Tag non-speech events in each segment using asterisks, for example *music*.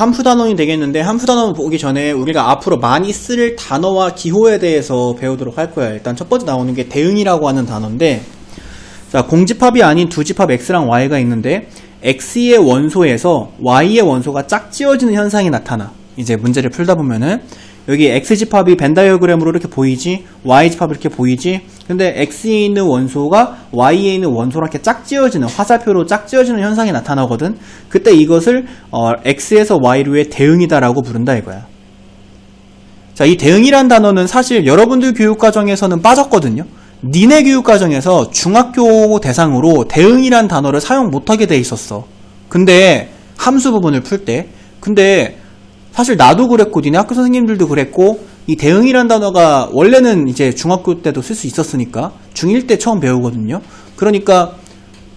함수 단원이 되겠는데 함수 단원 보기 전에 우리가 앞으로 많이 쓸 단어와 기호에 대해서 배우도록 할 거야. 일단 첫 번째 나오는 게 대응이라고 하는 단어인데 자, 공집합이 아닌 두 집합 x랑 y가 있는데 x의 원소에서 y의 원소가 짝지어지는 현상이 나타나. 이제 문제를 풀다 보면은 여기 x집합이 벤 다이어그램으로 이렇게 보이지 y집합이 이렇게 보이지 근데 x에 있는 원소가 y에 있는 원소랑 이렇게 짝지어지는 화살표로 짝지어지는 현상이 나타나거든 그때 이것을 어, x에서 y로의 대응이다라고 부른다 이거야 자, 이 대응이란 단어는 사실 여러분들 교육과정에서는 빠졌거든요. 니네 교육과정에서 중학교 대상으로 대응이란 단어를 사용 못하게 돼 있었어. 근데 함수 부분을 풀 때. 근데 사실 나도 그랬고 니네 학교 선생님들도 그랬고 이 대응이란 단어가 원래는 이제 중학교 때도 쓸 수 있었으니까 중1 때 처음 배우거든요. 그러니까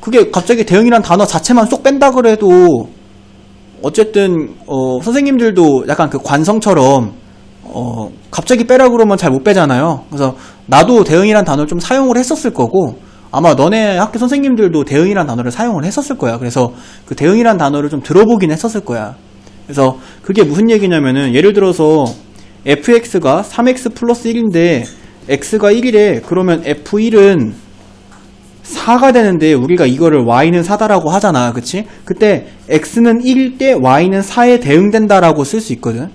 그게 갑자기 대응이란 단어 자체만 쏙 뺀다 그래도 어쨌든 어, 선생님들도 약간 그 관성처럼 어, 갑자기 빼라 그러면 잘 못 빼잖아요. 그래서 나도 대응이란 단어를 좀 사용을 했었을 거고 아마 너네 학교 선생님들도 대응이란 단어를 사용을 했었을 거야. 그래서 그 대응이란 단어를 좀 들어보긴 했었을 거야. 그래서 그게 무슨 얘기냐면은 예를 들어서 fx가 3x 플러스 1인데 x가 1이래. 그러면 f1은 4가 되는데 우리가 이거를 y는 4다라고 하잖아. 그치? 그때 x는 1일 때 y는 4에 대응된다라고 쓸 수 있거든.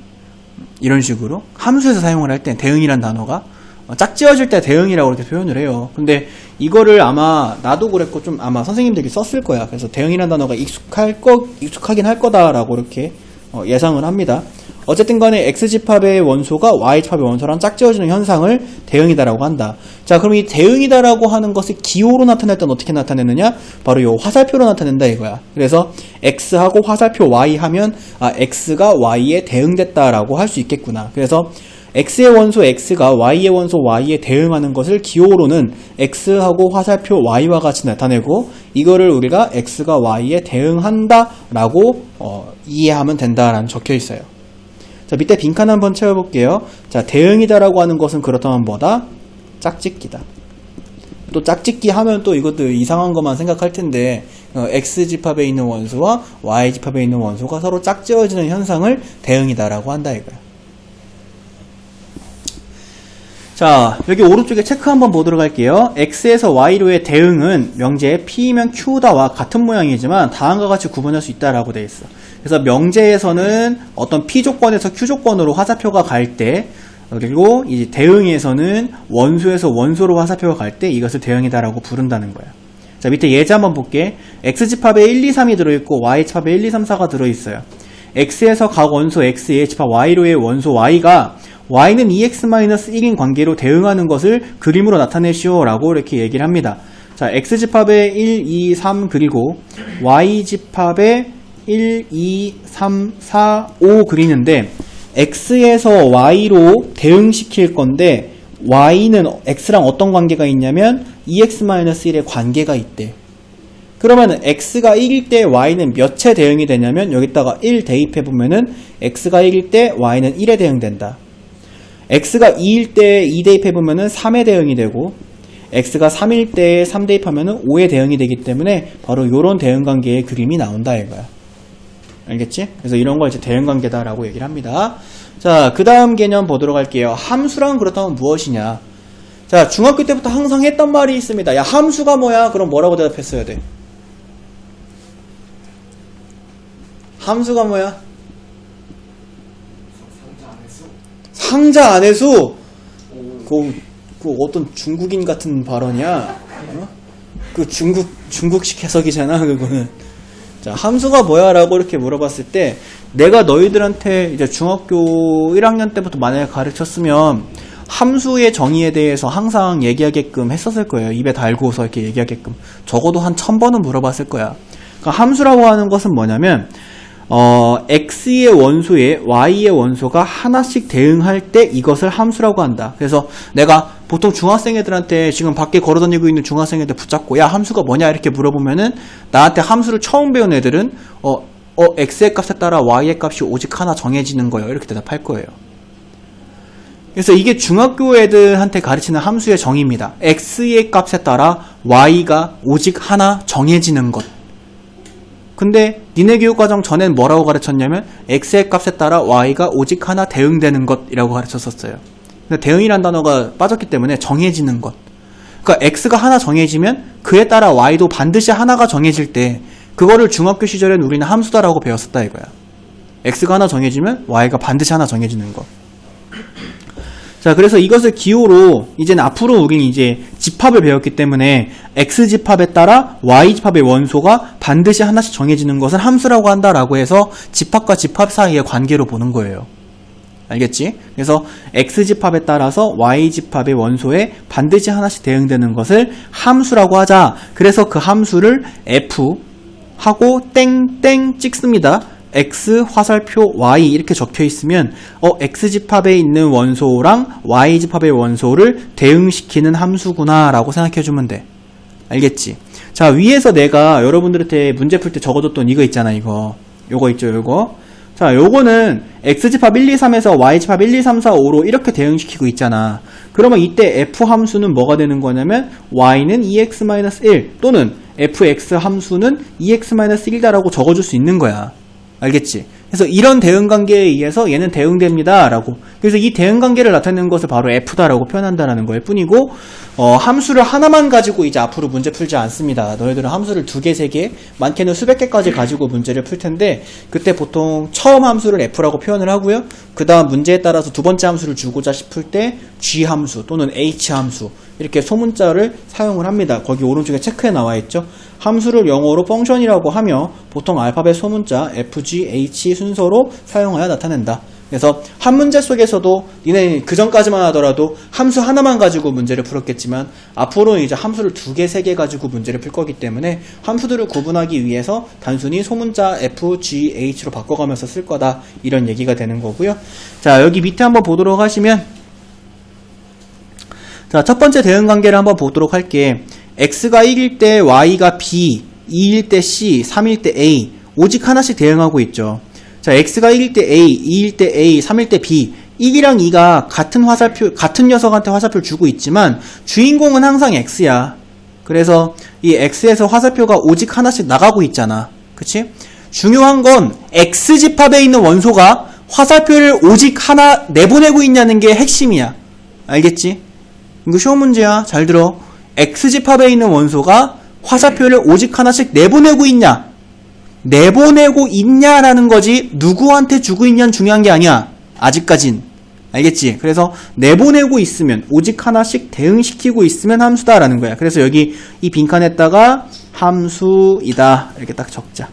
이런 식으로 함수에서 사용을 할 때 대응이란 단어가 어, 짝지어질 때 대응이라고 이렇게 표현을 해요. 근데 이거를 아마 나도 그랬고 좀 아마 선생님들이 썼을 거야. 그래서 대응이란 단어가 익숙할 거 익숙하긴 할 거다라고 이렇게 어, 예상을 합니다. 어쨌든 간에 x집합의 원소가 y집합의 원소랑 짝지어지는 현상을 대응이다라고 한다. 자, 그럼 이 대응이다라고 하는 것을 기호로 나타낼 때는 어떻게 나타내느냐? 바로 요 화살표로 나타낸다 이거야. 그래서 x하고 화살표 y 하면 아, x가 y에 대응됐다라고 할 수 있겠구나. 그래서 x의 원소 x가 y의 원소 y에 대응하는 것을 기호로는 x하고 화살표 y와 같이 나타내고 이거를 우리가 x가 y에 대응한다 라고 어, 이해하면 된다라는 적혀 있어요. 자, 밑에 빈칸 한번 채워볼게요. 자, 대응이다 라고 하는 것은 그렇다면 뭐다? 짝짓기다. 또 짝짓기 하면 또 이것도 이상한 것만 생각할 텐데, 어, X집합에 있는 원소와 Y집합에 있는 원소가 서로 짝지어지는 현상을 대응이다라고 한다 이거야. 자, 여기 오른쪽에 체크 한번 보도록 할게요. X에서 Y로의 대응은 명제의 P면 Q다와 같은 모양이지만 다음과 같이 구분할 수 있다라고 되어 있어. 그래서 명제에서는 어떤 P 조건에서 Q 조건으로 화살표가 갈 때, 그리고 이 대응에서는 원소에서 원소로 화살표가 갈 때 이것을 대응이다라고 부른다는 거야. 자, 밑에 예제 한번 볼게. X집합에 1, 2, 3이 들어있고 Y집합에 1, 2, 3, 4가 들어있어요. X에서 각 원소 X의 집합 Y로의 원소 Y가 Y는 2X-1인 관계로 대응하는 것을 그림으로 나타내시오 라고 이렇게 얘기를 합니다. 자, X집합에 1, 2, 3 그리고 Y집합에 1, 2, 3, 4, 5 그리는데 X에서 Y로 대응시킬 건데 Y는 X랑 어떤 관계가 있냐면 2X-1의 관계가 있대. 그러면 x가 1일 때 y는 몇에 대응이 되냐면 여기다가 1 대입해 보면은 x가 1일 때 y는 1에 대응된다. X가 2일 때 2 대입해 보면은 3에 대응이 되고 x가 3일 때 3 대입하면은 5에 대응이 되기 때문에 바로 이런 대응 관계의 그림이 나온다 이거야. 알겠지? 그래서 이런 걸 이제 대응 관계다라고 얘기를 합니다. 자, 그 다음 개념 보도록 할게요. 함수란 그렇다면 무엇이냐? 자, 중학교 때부터 항상 했던 말이 있습니다. 야, 함수가 뭐야? 그럼 뭐라고 대답했어야 돼? 함수가 뭐야? 상자 수. 그, 그 어떤 중국인 같은 발언이야. 어? 그 중국 중국식 해석이잖아 그거는. 자 함수가 뭐야라고 이렇게 물어봤을 때 내가 너희들한테 이제 중학교 1학년 때부터 만약에 가르쳤으면 함수의 정의에 대해서 항상 얘기하게끔 했었을 거예요. 입에 달고서 이렇게 얘기하게끔. 적어도 한 천 번은 물어봤을 거야. 그러니까 함수라고 하는 것은 뭐냐면 어, x의 원소에 y의 원소가 하나씩 대응할 때 이것을 함수라고 한다. 그래서 내가 보통 중학생 애들한테 지금 밖에 걸어 다니고 있는 중학생 애들 붙잡고 야 함수가 뭐냐 이렇게 물어보면은 나한테 함수를 처음 배운 애들은 어, 어 x의 값에 따라 y의 값이 오직 하나 정해지는 거예요. 이렇게 대답할 거예요. 그래서 이게 중학교 애들한테 가르치는 함수의 정의입니다. x의 값에 따라 y가 오직 하나 정해지는 것. 근데 니네 교육과정 전엔 뭐라고 가르쳤냐면 x의 값에 따라 y가 오직 하나 대응되는 것이라고 가르쳤었어요. 근데 대응이란 단어가 빠졌기 때문에 정해지는 것. 그러니까 x가 하나 정해지면 그에 따라 y도 반드시 하나가 정해질 때 그거를 중학교 시절엔 우리는 함수다라고 배웠었다 이거야. x가 하나 정해지면 y가 반드시 하나 정해지는 것. 자, 그래서 이것을 기호로 이제는 앞으로 우리는 이제 집합을 배웠기 때문에 x 집합에 따라 y 집합의 원소가 반드시 하나씩 정해지는 것을 함수라고 한다라고 해서 집합과 집합 사이의 관계로 보는 거예요. 알겠지? 그래서 x 집합에 따라서 y 집합의 원소에 반드시 하나씩 대응되는 것을 함수라고 하자. 그래서 그 함수를 f 하고 땡땡 찍습니다. X 화살표 y 이렇게 적혀 있으면 어 x 집합에 있는 원소랑 y 집합의 원소를 대응시키는 함수구나 라고 생각해 주면 돼. 알겠지? 자, 위에서 내가 여러분들한테 문제 풀 때 적어줬던 이거 있잖아, 이거. 요거 있죠, 요거. 자, 요거는 x집합 1, 2, 3에서 y집합 1, 2, 3, 4, 5로 이렇게 대응시키고 있잖아. 그러면 이때 f 함수는 뭐가 되는 거냐면 y는 2x-1 또는 fx 함수는 2x-1이다라고 적어줄 수 있는 거야. 알겠지? 그래서 이런 대응 관계에 의해서 얘는 대응됩니다. 라고. 그래서 이 대응 관계를 나타내는 것을 바로 F다라고 표현한다라는 거일 뿐이고, 어, 함수를 하나만 가지고 이제 앞으로 문제 풀지 않습니다. 너희들은 함수를 두 개, 세 개, 많게는 수백 개까지 가지고 문제를 풀 텐데, 그때 보통 처음 함수를 F라고 표현을 하고요. 그 다음 문제에 따라서 두 번째 함수를 주고자 싶을 때 G 함수 또는 H 함수, 이렇게 소문자를 사용을 합니다. 거기 오른쪽에 체크에 나와 있죠. 함수를 영어로 펑션이라고 하며 보통 알파벳 소문자 F, G, H 순서로 사용하여 나타낸다. 그래서 한 문제 속에서도 니네 그 전까지만 하더라도 함수 하나만 가지고 문제를 풀었겠지만 앞으로는 이제 함수를 두 개, 세 개 가지고 문제를 풀 거기 때문에 함수들을 구분하기 위해서 단순히 소문자 F, G, H로 바꿔가면서 쓸 거다. 이런 얘기가 되는 거고요. 자, 여기 밑에 한번 보도록 하시면 자, 첫 번째 대응 관계를 한번 보도록 할게. X가 1일 때 y가 b, 2일 때 c, 3일 때 a. 오직 하나씩 대응하고 있죠. 자, x가 1일 때 a, 2일 때 a, 3일 때 b. 1이랑 2가 같은 화살표, 같은 녀석한테 화살표를 주고 있지만 주인공은 항상 x야. 그래서 이 x에서 화살표가 오직 하나씩 나가고 있잖아. 그치? 중요한 건 x 집합에 있는 원소가 화살표를 오직 하나 내보내고 있냐는 게 핵심이야. 알겠지? 이거 쉬운 문제야. 잘 들어. X집합에 있는 원소가 화살표를 오직 하나씩 내보내고 있냐? 내보내고 있냐라는 거지, 누구한테 주고 있냐는 중요한 게 아니야. 아직까진. 알겠지? 그래서 내보내고 있으면, 오직 하나씩 대응시키고 있으면 함수다라는 거야. 그래서 여기 이 빈칸에다가 함수이다. 이렇게 딱 적자.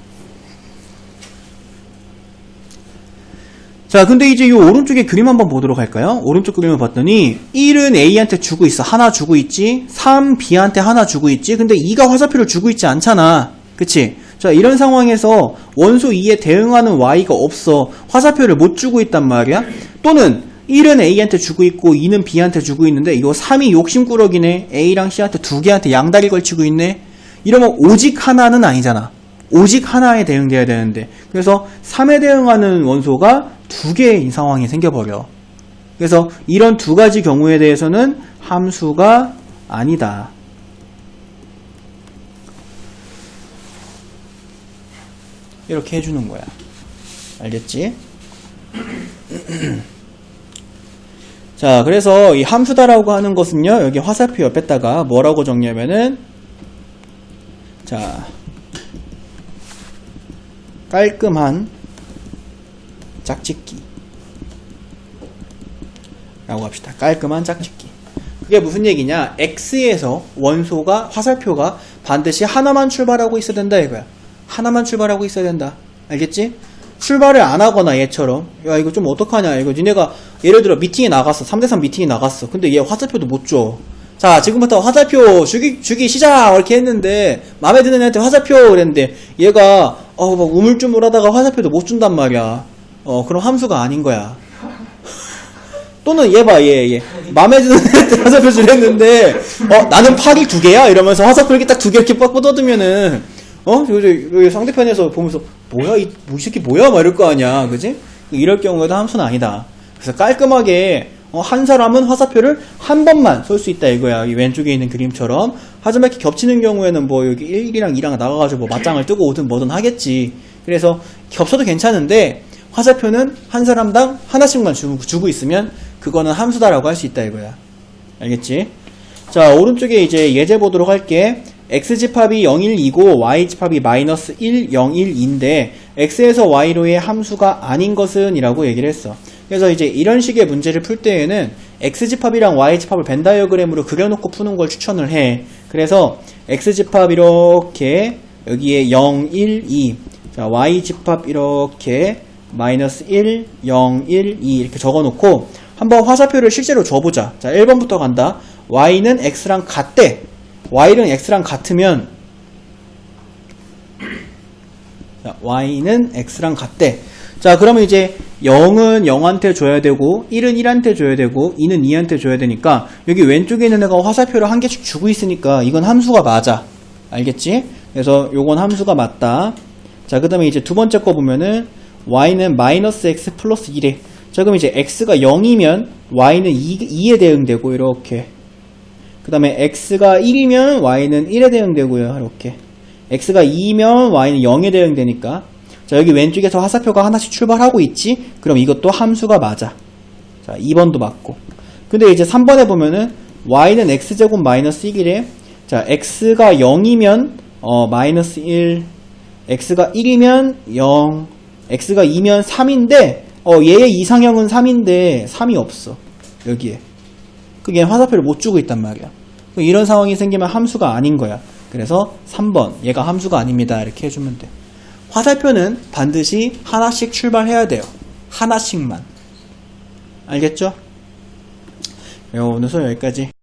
자, 근데 이제 이 오른쪽에 그림 한번 보도록 할까요? 오른쪽 그림을 봤더니 1은 A한테 주고 있어. 하나 주고 있지. 3 B한테 하나 주고 있지. 근데 2가 화살표를 주고 있지 않잖아. 그치? 자, 이런 상황에서 원소 2에 대응하는 Y가 없어. 화살표를 못 주고 있단 말이야. 또는 1은 A한테 주고 있고 2는 B한테 주고 있는데 이거 3이 욕심꾸러기네. A랑 C한테 두 개한테 양다리 걸치고 있네. 이러면 오직 하나는 아니잖아. 오직 하나에 대응돼야 되는데 그래서 3에 대응하는 원소가 두 개의 상황이 생겨버려. 그래서 이런 두 가지 경우에 대해서는 함수가 아니다. 이렇게 해주는 거야. 알겠지? *clears throat* 자, 그래서 이 함수다라고 하는 것은요, 여기 화살표 옆에다가 뭐라고 정리하면은, 자, 깔끔한 짝짓기 라고 합시다. 깔끔한 짝짓기. 그게 무슨 얘기냐? X에서 원소가 화살표가 반드시 하나만 출발하고 있어야 된다 이거야. 하나만 출발하고 있어야 된다. 알겠지? 출발을 안 하거나 얘처럼 야 이거 좀 어떡하냐 이거 니네가 예를 들어 미팅에 나갔어 3대3 미팅에 나갔어 근데 얘 화살표도 못 줘 자 지금부터 화살표 주기 주기 시작 이렇게 했는데 마음에 드는 애한테 화살표 그랬는데 얘가 어막 우물쭈물하다가 화살표도 못 준단 말이야 어 그럼 함수가 아닌 거야 또는 얘 봐, 얘, 얘. 마음에 드는 *laughs* 애한테 화살표 주랬는데, 어, 나는 팔이 두 개야? 이러면서 화살표 이렇게 딱 두 개 이렇게 빡 뻗어두면은, 어? 여기, 여기 상대편에서 보면서, 뭐야, 이, 뭐, 이 새끼 뭐야? 막 이럴 거 아니야. 그지? 이럴 경우에도 함수는 아니다. 그래서 깔끔하게, 어, 한 사람은 화살표를 한 번만 쏠 수 있다 이거야. 이 왼쪽에 있는 그림처럼. 하지만 이렇게 겹치는 경우에는 뭐 여기 1이랑 2랑 나가가지고 뭐 맞짱을 뜨고 오든 뭐든 하겠지. 그래서 겹쳐도 괜찮은데 화살표는 한 사람당 하나씩만 주고, 주고 있으면 그거는 함수다라고 할 수 있다 이거야. 알겠지? 자, 오른쪽에 이제 예제 보도록 할게. x집합이 0, 1, 2고 y집합이 마이너스 1, 0, 1인데 x에서 y로의 함수가 아닌 것은 이라고 얘기를 했어. 그래서 이제 이런 식의 문제를 풀 때에는 x집합이랑 y집합을 벤 다이어그램으로 그려놓고 푸는 걸 추천을 해. 그래서 x집합 이렇게 여기에 0, 1, 2. 자, y집합 이렇게 마이너스 1, 0, 1, 2 이렇게 적어놓고 한번 화살표를 실제로 줘보자. 자, 1번부터 간다. y는 x랑 같대. y는 x랑 같으면 자, y는 x랑 같대. 자, 그러면 이제 0은 0한테 줘야 되고 1은 1한테 줘야 되고 2는 2한테 줘야 되니까 여기 왼쪽에 있는 애가 화살표를 한 개씩 주고 있으니까 이건 함수가 맞아. 알겠지? 그래서 요건 함수가 맞다. 자, 그 다음에 이제 두 번째 거 보면은 y는 마이너스 x 플러스 1에. 자, 그럼 이제 x가 0이면 y는 2, 2에 대응되고 이렇게. 그 다음에 x가 1이면 y는 1에 대응되고요. 이렇게. x가 2면 y는 0에 대응되니까. 자 여기 왼쪽에서 화살표가 하나씩 출발하고 있지? 그럼 이것도 함수가 맞아. 자 2번도 맞고. 근데 이제 3번에 보면은 y는 x제곱 마이너스 1이래 자 x가 0이면 어 마이너스 1 x가 1이면 0 x가 2면 3인데 어 얘의 이상형은 3인데 3이 없어 여기에 그게 화살표를 못 주고 있단 말이야. 이런 상황이 생기면 함수가 아닌 거야. 그래서 3번, 얘가 함수가 아닙니다. 이렇게 해주면 돼. 화살표는 반드시 하나씩 출발해야 돼요. 하나씩만. 알겠죠? 네, 오늘 수업 여기까지.